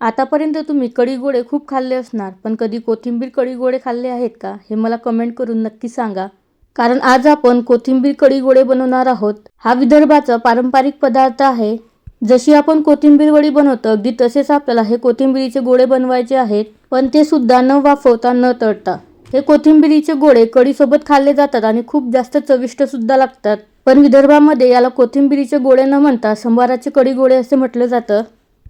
आतापर्यंत तुम्ही कढी गोळे खूप खाल्ले असणार पण कधी कोथिंबीर कढी गोळे खाल्ले आहेत का हे मला कमेंट करून नक्की सांगा. कारण आज आपण कोथिंबीर कढी गोळे बनवणार आहोत. हा विदर्भाचा पारंपरिक पदार्थ आहे. जशी आपण कोथिंबीर वडी बनवतो अगदी तसेच आपल्याला हे कोथिंबीरीचे गोळे बनवायचे आहेत पण ते सुद्धा न वाफवता न तळता. हे कोथिंबिरीचे गोळे कढीसोबत खाल्ले जातात आणि खूप जास्त चविष्ट सुद्धा लागतात. पण विदर्भामध्ये याला कोथिंबिरीचे गोळे न म्हणता संभाराचे कढी गोळे असे म्हटलं जातं.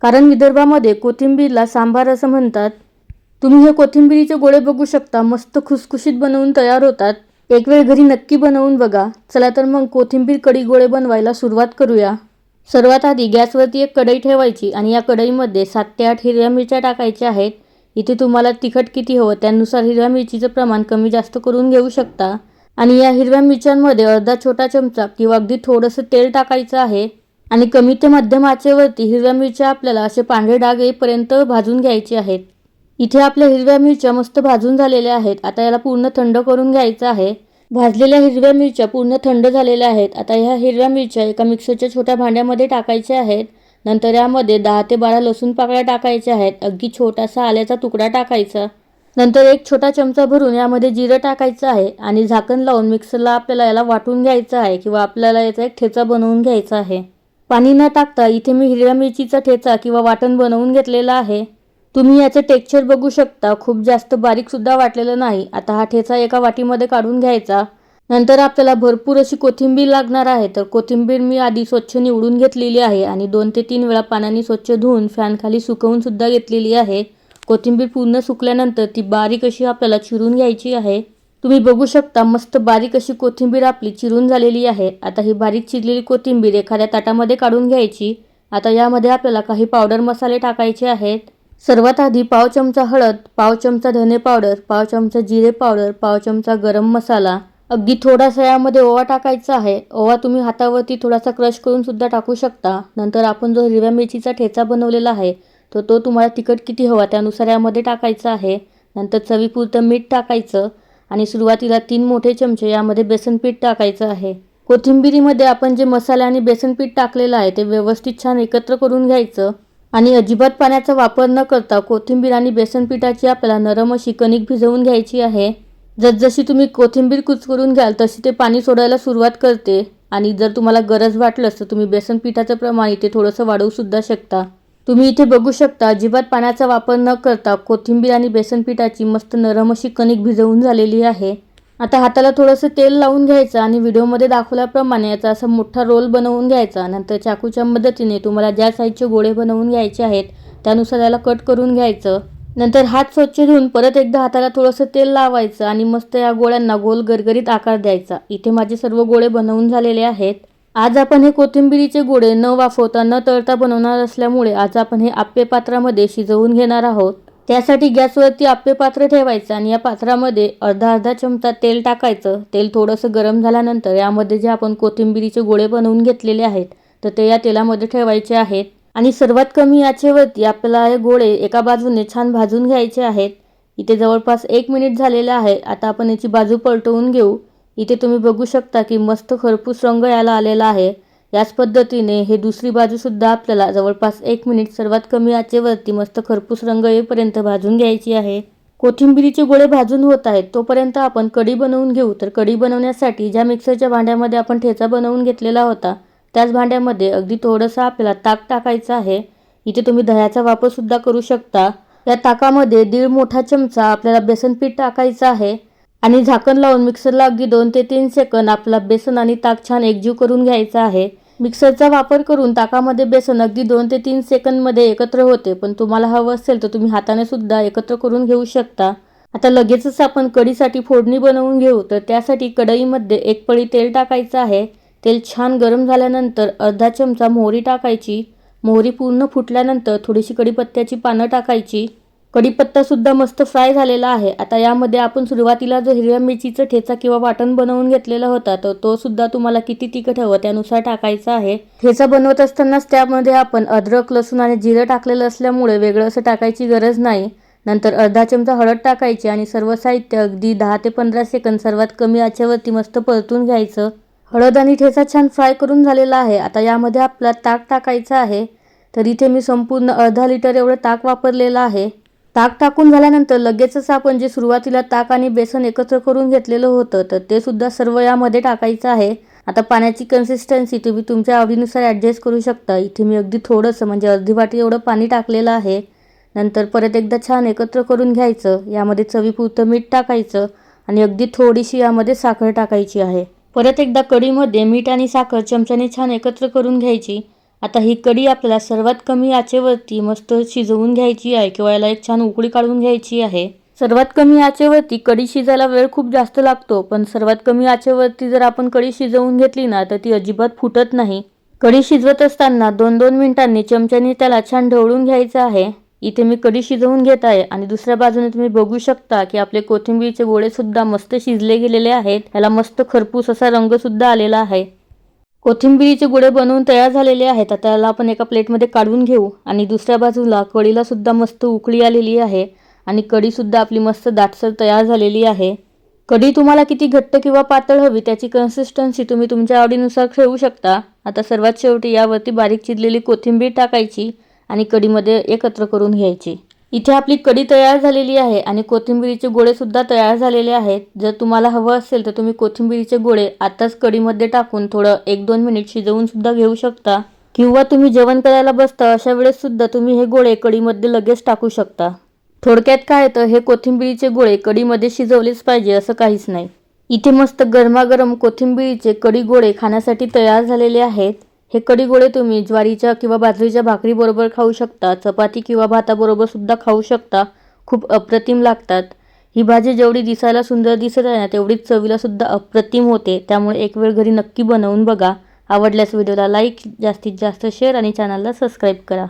कारण विदर्भामध्ये कोथिंबीरला सांबार असं म्हणतात. तुम्ही हे कोथिंबिरीचे गोळे बघू शकता मस्त खुसखुशीत बनवून तयार होतात. एक वेळ घरी नक्की बनवून बघा. चला तर मग कोथिंबीर कढी गोळे बनवायला सुरुवात करूया. सर्वात आधी गॅसवरती एक कढई ठेवायची आणि या कढईमध्ये सात ते आठ हिरव्या मिरच्या टाकायच्या आहेत. इथे तुम्हाला तिखट किती हवं त्यानुसार हिरव्या मिरचीचं प्रमाण कमी जास्त करून घेऊ शकता. आणि या हिरव्या मिरच्यांमध्ये अर्धा छोटा चमचा किंवा अगदी थोडंसं तेल टाकायचं आहे. आणि कमी ते मध्यम आचेवरती हिरव्या मिरच्या आपल्याला असे पांढरे डाग येईपर्यंत भाजून घ्यायचे आहेत. इथे आपल्या हिरव्या मिरच्या मस्त भाजून झालेल्या आहेत. आता याला पूर्ण थंड करून घ्यायचं आहे. भाजलेल्या हिरव्या मिरच्या पूर्ण थंड झालेल्या आहेत. आता ह्या हिरव्या मिरच्या एका मिक्सरच्या छोट्या भांड्यामध्ये टाकायच्या आहेत. नंतर यामध्ये दहा ते बारा लसूण पाकळ्या टाकायच्या आहेत. अगदी छोटासा आल्याचा तुकडा टाकायचा. नंतर एक छोटा चमचा भरून यामध्ये जिरं टाकायचं आहे आणि झाकण लावून मिक्सरला आपल्याला याला वाटून घ्यायचं आहे किंवा आपल्याला याचा एक ठेचा बनवून घ्यायचा आहे. पाणी न टाकता इथे मी हिरव्या मिरचीचा ठेचा किंवा वाटण बनवून घेतलेला आहे. तुम्ही याचं टेक्स्चर बघू शकता. खूप जास्त बारीकसुद्धा वाटलेलं नाही. आता हा ठेचा एका वाटीमध्ये काढून घ्यायचा. नंतर आपल्याला भरपूर अशी कोथिंबीर लागणार आहे. तर कोथिंबीर मी आधी स्वच्छ निवडून घेतलेली आहे आणि दोन ते तीन वेळा पाण्याने स्वच्छ धुवून फॅनखाली सुकवून सुद्धा घेतलेली आहे. कोथिंबीर पूर्ण सुकल्यानंतर ती बारीक अशी आपल्याला चिरून घ्यायची आहे. तुम्ही बघू शकता मस्त बारीक अशी कोथिंबीर आपली चिरून झालेली आहे. आता ही बारीक चिरलेली कोथिंबीर एखाद्या ताटामध्ये काढून घ्यायची. आता यामध्ये आपल्याला काही पावडर मसाले टाकायचे आहेत. सर्वात आधी पाव चमचा हळद पाव चमचा धने पावडर पाव चमचा जिरे पावडर पाव चमचा गरम मसाला. अगदी थोडासा यामध्ये ओवा टाकायचा आहे. ओवा तुम्ही हातावरती थोडासा क्रश करून सुद्धा टाकू शकता. नंतर आपण जो हिरव्या मिरचीचा ठेचा बनवलेला आहे तर तो तुम्हाला तिखट किती हवा त्यानुसार यामध्ये टाकायचा आहे. नंतर चवीपुरतं मीठ टाकायचं. आणि सुरुवातीला तीन मोठे चमचे यामध्ये बेसनपीठ टाकायचं आहे. कोथिंबिरीमध्ये आपण जे मसाले आणि बेसनपीठ टाकलेलं आहे ते व्यवस्थित छान एकत्र करून घ्यायचं आणि अजिबात पाण्याचा वापर न करता कोथिंबीर आणि बेसन पिठाची आपल्याला नरम अशी कणिक भिजवून घ्यायची आहे. जसजशी तुम्ही कोथिंबीर कुचकरून घ्याल तशी ते पाणी सोडायला सुरुवात करते आणि जर तुम्हाला गरज वाटलंच तर तुम्ही बेसन पिठाचं प्रमाण इथे थोडंसं वाढवू सुद्धा शकता. तुम्ही इथे बघू शकता अजिबात पाण्याचा वापर न करता कोथिंबीर आणि बेसन पिठाची मस्त नरम अशी कणिक भिजवून झालेली आहे. आता हाताला थोडंसं तेल लावून घ्यायचं आणि व्हिडिओमध्ये दाखवल्याप्रमाणे याचा असा मोठा रोल बनवून घ्यायचा. नंतर चाकूच्या मदतीने तुम्हाला ज्या साईजचे गोळे बनवून घ्यायचे आहेत त्यानुसार याला कट करून घ्यायचं. नंतर हात स्वच्छ धुवून परत एकदा हाताला थोडंसं तेल लावायचं आणि मस्त या गोळ्यांना गोल गरगरीत आकार द्यायचा. इथे माझे सर्व गोळे बनवून झालेले आहेत. आज आपण हे कोथिंबिरीचे गोळे न वाफवता न तळता बनवणार असल्यामुळे आज आपण हे आप्पे पात्रामध्ये शिजवून घेणार आहोत. त्यासाठी गॅसवरती आप्पे पात्र ठेवायचं आणि या पात्रामध्ये अर्धा अर्धा चमचा तेल टाकायचं. तेल थोडंसं गरम झाल्यानंतर यामध्ये जे आपण कोथिंबिरीचे गोळे बनवून घेतलेले आहेत तर ते या तेलामध्ये ठेवायचे आहेत. आणि सर्वात कमी याचेवरती आपल्याला हे गोळे एका बाजूने छान भाजून घ्यायचे आहेत. इथे जवळपास एक मिनिट झालेलं आहे. आता आपण याची बाजू पलटवून घेऊ. इथे तुम्ही बघू शकता की मस्त खरपूस रंग याला आलेला आहे. याच पद्धतीने हे दुसरी बाजूसुद्धा आपल्याला जवळपास एक मिनिट सर्वात कमी आचेवरती मस्त खरपूस रंग येईपर्यंत भाजून घ्यायची आहे. कोथिंबिरीचे गोळे भाजून होत आहेत तोपर्यंत आपण कढी बनवून घेऊ. तर कढी बनवण्यासाठी ज्या मिक्सरच्या भांड्यामध्ये आपण ठेचा बनवून घेतलेला होता त्याच भांड्यामध्ये अगदी थोडंसं आपल्याला ताक टाकायचं आहे. इथे तुम्ही दह्याचा वापरसुद्धा करू शकता. या ताकामध्ये दीड मोठा चमचा आपल्याला बेसन पीठ टाकायचं आहे. आणि झाकण लावून मिक्सरला अगदी दोन ते तीन सेकंद आपला बेसन आणि ताक छान एकजीव करून घ्यायचा आहे. मिक्सरचा वापर करून ताकामध्ये बेसन अगदी दोन ते तीन सेकंदमध्ये एकत्र होते पण तुम्हाला हवं असेल तर तुम्ही हाताने सुद्धा एकत्र करून घेऊ शकता. आता लगेचच आपण कढीसाठी फोडणी बनवून घेऊ तर त्यासाठी कढईमध्ये एक पळी तेल टाकायचं आहे. तेल छान गरम झाल्यानंतर अर्धा चमचा मोहरी टाकायची. मोहरी पूर्ण फुटल्यानंतर थोडीशी कढीपत्त्याची पानं टाकायची. कढीपत्तासुद्धा मस्त फ्राय झालेला आहे. आता यामध्ये आपण सुरुवातीला जो हिरव्या मिरचीचं ठेचा किंवा वाटण बनवून घेतलेला होता तर तो सुद्धा तुम्हाला किती तिखट हवं त्यानुसार टाकायचा आहे. ठेचा बनवत असतानाच त्यामध्ये आपण अद्रक लसूण आणि जिरं टाकलेलं असल्यामुळे वेगळं असं टाकायची गरज नाही. नंतर अर्धा चमचा हळद टाकायची आणि सर्व साहित्य अगदी दहा ते पंधरा सेकंद सर्वात कमी आचेवरती मस्त परतून घ्यायचं. हळद आणि ठेचा छान फ्राय करून झालेला आहे. आता यामध्ये आपला ताक टाकायचं आहे. तर इथे मी संपूर्ण अर्धा लिटर एवढं ताक वापरलेलं आहे. ताक टाकून झाल्यानंतर लगेचच आपण जे सुरुवातीला ताक आणि बेसन एकत्र करून घेतलेलं होतं तर ते सुद्धा सर्व यामध्ये टाकायचं आहे. आता पाण्याची कन्सिस्टन्सी तुम्ही तुमच्या आवडीनुसार ॲडजस्ट करू शकता. इथे मी अगदी थोडंसं म्हणजे अर्धी वाटी एवढं पाणी टाकलेलं आहे. नंतर परत एकदा छान एकत्र करून घ्यायचं. यामध्ये चवीपुरतं मीठ टाकायचं आणि अगदी थोडीशी यामध्ये साखर टाकायची आहे. परत एकदा कढीमध्ये मीठ आणि साखर चमच्याने छान एकत्र करून घ्यायची. आता ही कढी आपल्याला सर्वात कमी आचेवरती मस्त शिजवून घ्यायची आहे किंवा याला एक छान उकळी काढून घ्यायची आहे. सर्वात कमी आचेवरती कढी शिजायला वेळ खूप जास्त लागतो पण सर्वात कमी आचेवरती जर आपण कढी शिजवून घेतली ना तर ती अजिबात फुटत नाही. कढी शिजवत असताना दोन दोन मिनिटांनी चमच्याने त्याला छान ढवळून घ्यायचं आहे. इथे मी कढी शिजवून घेत आहे आणि दुसऱ्या बाजूने तुम्ही बघू शकता की आपले कोथिंबीरचे गोळे सुद्धा मस्त शिजले गेलेले आहेत. याला मस्त खरपूस असा रंग सुद्धा आलेला आहे. कोथिंबिरीचे गुळे बनवून तयार झालेले आहेत. आता आपण एका प्लेटमध्ये काढून घेऊ. आणि दुसऱ्या बाजूला कढीला सुद्धा मस्त उकळी आलेली आहे. आणि कढीसुद्धा आपली मस्त दाटसर तयार झालेली आहे. कढी तुम्हाला किती घट्ट किंवा पातळ हवी त्याची कन्सिस्टन्सी तुम्ही तुमच्या आवडीनुसार ठेवू शकता. आता सर्वात शेवटी यावरती बारीक चिरलेली कोथिंबीर टाकायची आणि कढीमध्ये एकत्र करून घ्यायची. इथे आपली कढी तयार झालेली आहे आणि कोथिंबिरीचे गोळेसुद्धा तयार झालेले आहेत. जर तुम्हाला हवं असेल तर तुम्ही कोथिंबिरीचे गोळे आत्ताच कढीमध्ये टाकून थोडं एक दोन मिनिट शिजवूनसुद्धा घेऊ शकता. किंवा तुम्ही जेवण करायला बसता अशा वेळेससुद्धा तुम्ही हे गोळे कढीमध्ये लगेच टाकू शकता. थोडक्यात काय तर हे कोथिंबिरीचे गोळे कढीमध्ये शिजवलेच पाहिजे असं काहीच नाही. इथे मस्त गरमागरम कोथिंबिरीचे कढी गोळे खाण्यासाठी तयार झालेले आहेत. हे कढी गोळे तुम्ही ज्वारीच्या किंवा बाजरीच्या भाकरीबरोबर खाऊ शकता चपाती किंवा भाताबरोबर सुद्धा खाऊ शकता. खूप अप्रतिम लागतात. ही भाजी जेवढी दिसायला सुंदर दिसत आहे ना तेवढीच चवीला सुद्धा अप्रतिम होते. त्यामुळे एक वेळ घरी नक्की बनवून बघा. आवडल्यास व्हिडिओला लाईक जास्तीत जास्त शेअर आणि चॅनलला सबस्क्राईब करा.